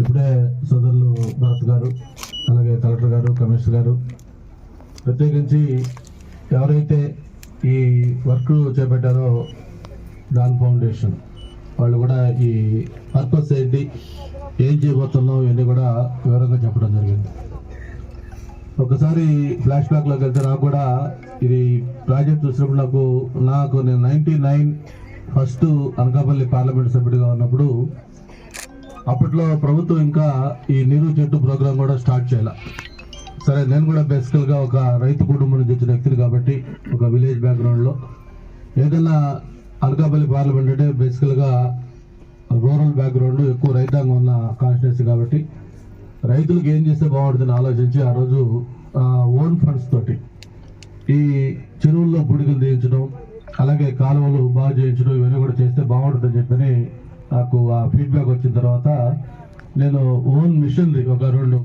ఇప్పుడే సోదరులు భరత్ గారు అలాగే కలెక్టర్ గారు కమిషనర్ గారు ప్రత్యేకించి ఎవరైతే ఈ వర్క్ చేపట్టారో దాన్ ఫౌండేషన్ వాళ్ళు కూడా ఈ పర్పస్ ఏంటి ఏం చేయబోతున్నాం ఇవన్నీ కూడా వివరంగా చెప్పడం జరిగింది. ఒకసారి ఫ్లాష్ బ్యాక్లోకి వెళ్తే నాకు కూడా ఇది ప్రాజెక్ట్ చూసినప్పుడు నాకు నాకు నేను ninety nine first Anakapalli parliament సభ్యుడిగా ఉన్నప్పుడు అప్పట్లో ప్రభుత్వం ఇంకా ఈ నీరు చెట్టు ప్రోగ్రాం కూడా స్టార్ట్ చేయాల. సరే నేను కూడా బేసికల్గా ఒక రైతు కుటుంబం నుంచి వచ్చిన వ్యక్తిని కాబట్టి ఒక విలేజ్ బ్యాక్గ్రౌండ్లో ఏదైనా అనకాపల్లి పార్లమెంట్ అంటే బేసికల్గా రూరల్ బ్యాక్గ్రౌండ్ ఎక్కువ రైతాంగం ఉన్న కాన్స్టిట్యున్సీ కాబట్టి రైతులకు ఏం చేస్తే బాగుంటుందని ఆలోచించి ఆ రోజు ఓన్ ఫండ్స్ తోటి ఈ చెరువుల్లో బుడిగలు తీయించడం అలాగే కాలువలు బాగు చేయించడం ఇవన్నీ కూడా చేస్తే బాగుంటుందని చెప్పని నాకు ఆ ఫీడ్బ్యాక్ వచ్చిన తర్వాత నేను ఓన్ మిషన్ ఒక రెండు